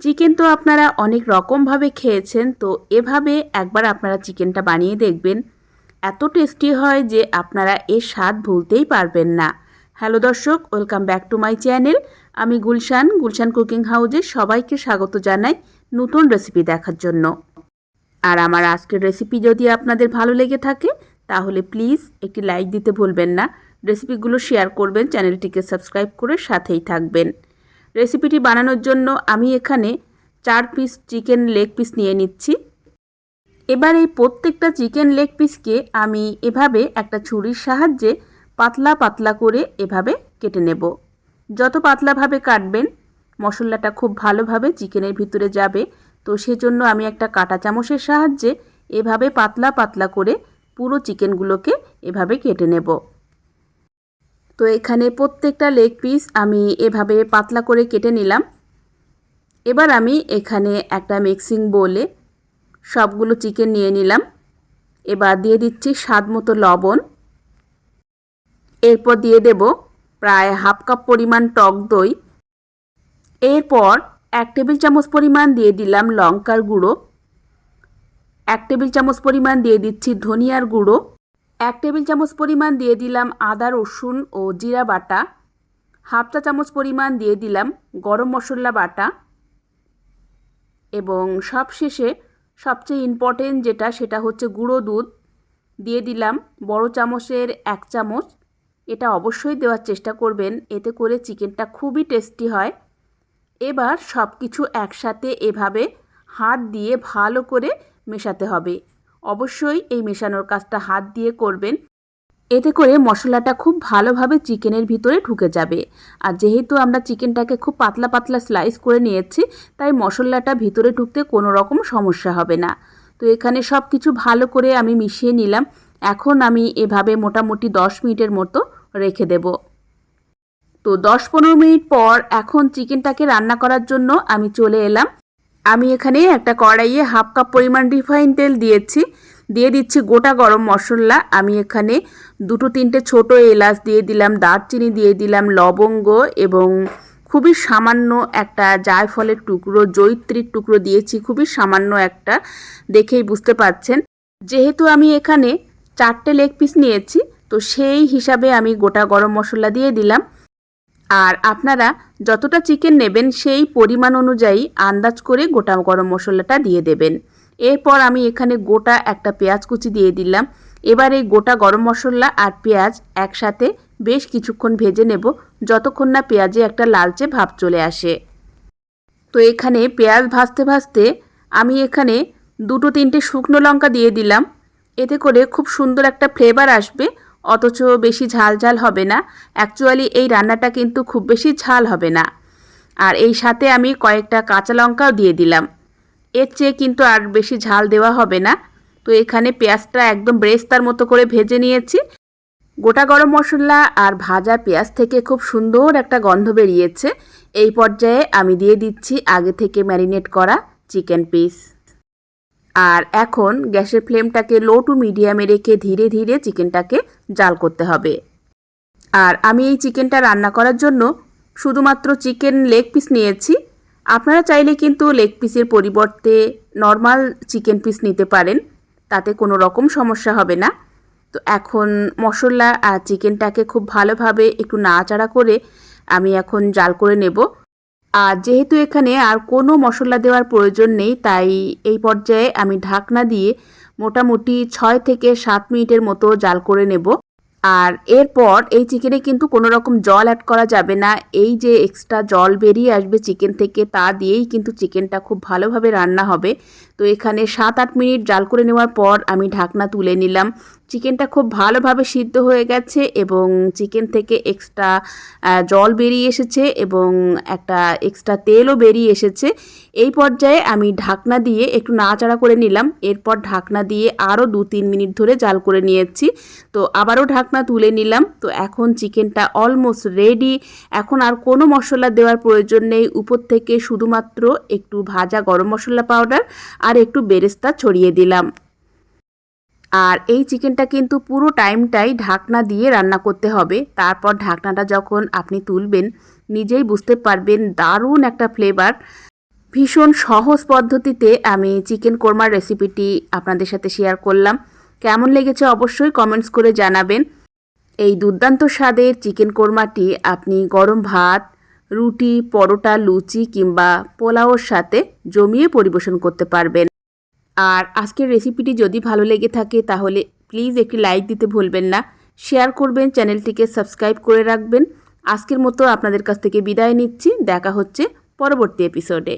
Chicken তো আপনারা অনেক রকমভাবে খেয়েছেন, তো এভাবে একবার আপনারা চিকেনটা বানিয়ে দেখবেন। এত টেস্টি হয় যে আপনারা এর স্বাদ ভুলতেই পারবেন না। হ্যালো দর্শক welcome back to my channel আমি গুলশান গুলশান কুকিং হাউজে সবাইকে স্বাগত জানাই নতুন রেসিপি দেখার জন্য। আর আমার আজকের রেসিপি যদি আপনাদের ভালো লেগে থাকে, তাহলে প্লিজ একটি লাইক দিতে ভুলবেন না। রেসিপিগুলো শেয়ার করবেন চ্যানেলটিকে সাবস্ক্রাইব করে সাথেই থাকবেন। রেসিপিটি বানানোর জন্য আমি এখানে চার পিস চিকেন লেগ পিস নিয়ে নিচ্ছি। এবার এই প্রত্যেকটা চিকেন লেগ পিসকে আমি এভাবে একটা ছুরির সাহায্যে পাতলা পাতলা করে এভাবে কেটে নেব। যত পাতলাভাবে কাটবেন, মশলাটা খুব ভালোভাবে চিকেনের ভিতরে যাবে। তো সেজন্য আমি একটা কাঁটা চামচের সাহায্যে এভাবে পাতলা পাতলা করে পুরো চিকেনগুলোকে এভাবে কেটে নেব। তো এখানে প্রত্যেকটা লেগ পিস আমি এভাবে পাতলা করে কেটে নিলাম। এবার আমি এখানে একটা মিক্সিং বোলে সবগুলো চিকেন নিয়ে নিলাম। এবার দিয়ে দিচ্ছি স্বাদ মতো লবণ। এরপর দিয়ে দেব প্রায় হাফ কাপ পরিমাণ টক দই। এরপর এক টেবিল চামচ পরিমাণ দিয়ে দিলাম লঙ্কার গুঁড়ো। এক টেবিল চামচ পরিমাণ দিয়ে দিচ্ছি ধনিয়ার গুঁড়ো। এক টেবিল চামচ পরিমাণ দিয়ে দিলাম আদা, রসুন ও জিরা বাটা। হাফ চা চামচ পরিমাণ দিয়ে দিলাম গরম মশলা বাটা। এবং সবশেষে সবচেয়ে ইম্পর্টেন্ট যেটা, সেটা হচ্ছে গুঁড়ো দুধ। দিয়ে দিলাম বড় চামচের এক চামচ। এটা অবশ্যই দেওয়ার চেষ্টা করবেন, এতে করে চিকেনটা খুবই টেস্টি হয়। এবার সব কিছু একসাথে এভাবে হাত দিয়ে ভালো করে মেশাতে হবে। অবশ্যই এই মেশানোর কাজটা হাত দিয়ে করবেন। এতে করে মশলাটা খুব ভালোভাবে চিকেনের ভিতরে ঢুকে যাবে। আর যেহেতু আমরা চিকেনটাকে খুব পাতলা পাতলা স্লাইস করে নিয়েছি, তাই মশলাটা ভিতরে ঢুকতে কোনো রকম সমস্যা হবে না। তো এখানে সব কিছু ভালো করে আমি মিশিয়ে নিলাম। এখন আমি এভাবে মোটামুটি দশ মিনিটের মতো রেখে দেব। তো দশ পনেরো মিনিট পর এখন চিকেনটাকে রান্না করার জন্য আমি চলে এলাম। আমি এখানে একটা কড়াইয়ে হাফ কাপ পরিমাণ রিফাইন তেল দিয়েছি। দিয়ে দিচ্ছি গোটা গরম মশলা। আমি এখানে দুটো তিনটে ছোট এলাচ দিয়ে দিলাম, দারচিনি দিয়ে দিলাম, লবঙ্গ এবং খুবই সামান্য একটা জায়ফলের টুকরো, জৈত্রীর টুকরো দিয়েছি, খুবই সামান্য একটা। দেখেই বুঝতে পারছেন। যেহেতু আমি এখানে চারটে লেগ পিস নিয়েছি, তো সেই হিসাবে আমি গোটা গরম মশলা দিয়ে দিলাম। আর আপনারা যতটা চিকেন নেবেন সেই পরিমাণ অনুযায়ী আন্দাজ করে গোটা গরম মশলাটা দিয়ে দেবেন। এরপর আমি এখানে গোটা একটা পেঁয়াজ কুচি দিয়ে দিলাম। এবার এই গোটা গরম মশলা আর পেঁয়াজ একসাথে বেশ কিছুক্ষণ ভেজে নেব, যতক্ষণ না পেঁয়াজে একটা লালচে ভাব চলে আসে। তো এখানে পেঁয়াজ ভাজতে ভাজতে আমি এখানে দুটো তিনটে শুকনো লঙ্কা দিয়ে দিলাম। এতে করে খুব সুন্দর একটা ফ্লেভার আসবে। অথচ বেশি ঝাল ঝাল হবে না। অ্যাকচুয়ালি এই রান্নাটা কিন্তু খুব বেশি ঝাল হবে না। আর এই সাথে আমি কয়েকটা কাঁচা লঙ্কাও দিয়ে দিলাম। এর চেয়ে কিন্তু আর বেশি ঝাল দেওয়া হবে না। তো এখানে পেঁয়াজটা একদম ব্রেস্তার মতো করে ভেজে নিয়েছি। গোটা গরম মশলা আর ভাজা পেঁয়াজ থেকে খুব সুন্দর একটা গন্ধ বেরিয়েছে। এই পর্যায়ে আমি দিয়ে দিচ্ছি আগে থেকে ম্যারিনেট করা চিকেন পিস। আর এখন গ্যাসের ফ্লেমটাকে লো টু মিডিয়ামে রেখে ধীরে ধীরে চিকেনটাকে জাল করতে হবে। আর আমি এই চিকেনটা রান্না করার জন্য শুধুমাত্র চিকেন লেগ পিস নিয়েছি। আপনারা চাইলে কিন্তু লেগ পিসের পরিবর্তে নর্মাল চিকেন পিস নিতে পারেন, তাতে কোনো রকম সমস্যা হবে না। তো এখন মশলা আর চিকেনটাকে খুব ভালোভাবে একটু নাড়াচাড়া করে আমি এখন জাল করে নেব। আর যেহেতু এখানে আর কোনো মশলা দেওয়ার প্রয়োজন নেই, তাই এই পর্যায়ে আমি ঢাকনা দিয়ে মোটামুটি ছয় থেকে সাত মিনিটের মতো জাল করে নেব। আর এরপর এই চিকেনে কিন্তু কোনো রকম জল অ্যাড করা যাবে না। এই যে এক্সট্রা জল বেরিয়ে আসবে চিকেন থেকে, তা দিয়েই কিন্তু চিকেনটা খুব ভালোভাবে রান্না হবে। তো এখানে সাত আট মিনিট জাল করে নেওয়ার পর আমি ঢাকনা তুলে নিলাম। চিকেনটা খুব ভালোভাবে সিদ্ধ হয়ে গেছে এবং চিকেন থেকে এক্সট্রা জল বেরিয়ে এসেছে এবং একটা এক্সট্রা তেলও বেরিয়ে এসেছে। এই পর্যায়ে আমি ঢাকনা দিয়ে একটু নাড়াচাড়া করে নিলাম। এরপর ঢাকনা দিয়ে আরও দু তিন মিনিট ধরে জাল করে নিয়েছি। তো আবারও ঢাকনা তুলে নিলাম। তো এখন চিকেনটা অলমোস্ট রেডি এখন আর কোনো মশলা দেওয়ার প্রয়োজন নেই। উপর থেকে শুধুমাত্র একটু ভাজা গরম মশলা পাউডার আর একটু বেরেস্তা ছড়িয়ে দিলাম। আর এই চিকেনটা কিন্তু পুরো টাইমটাই ঢাকনা দিয়ে রান্না করতে হবে। তারপর ঢাকনাটা যখন আপনি তুলবেন, নিজেই বুঝতে পারবেন দারুণ একটা ফ্লেভার ভীষণ সহজ পদ্ধতিতে আমি চিকেন কোরমার রেসিপিটি আপনাদের সাথে শেয়ার করলাম। কেমন লেগেছে অবশ্যই কমেন্টস করে জানাবেন। এই দুর্দান্ত স্বাদের চিকেন কোরমাটি আপনি গরম ভাত, রুটি, পরোটা, লুচি কিংবা পোলাওর সাথে জমিয়ে পরিবেশন করতে পারবেন। আর আজকের রেসিপিটি যদি ভালো লেগে থাকে তাহলে প্লিজ একটি লাইক দিতে ভুলবেন না। শেয়ার করবেন, চ্যানেলটিকে সাবস্ক্রাইব করে রাখবেন। আজকের মতো আপনাদের কাছ থেকে বিদায় নিচ্ছি। দেখা হচ্ছে পরবর্তী এপিসোডে।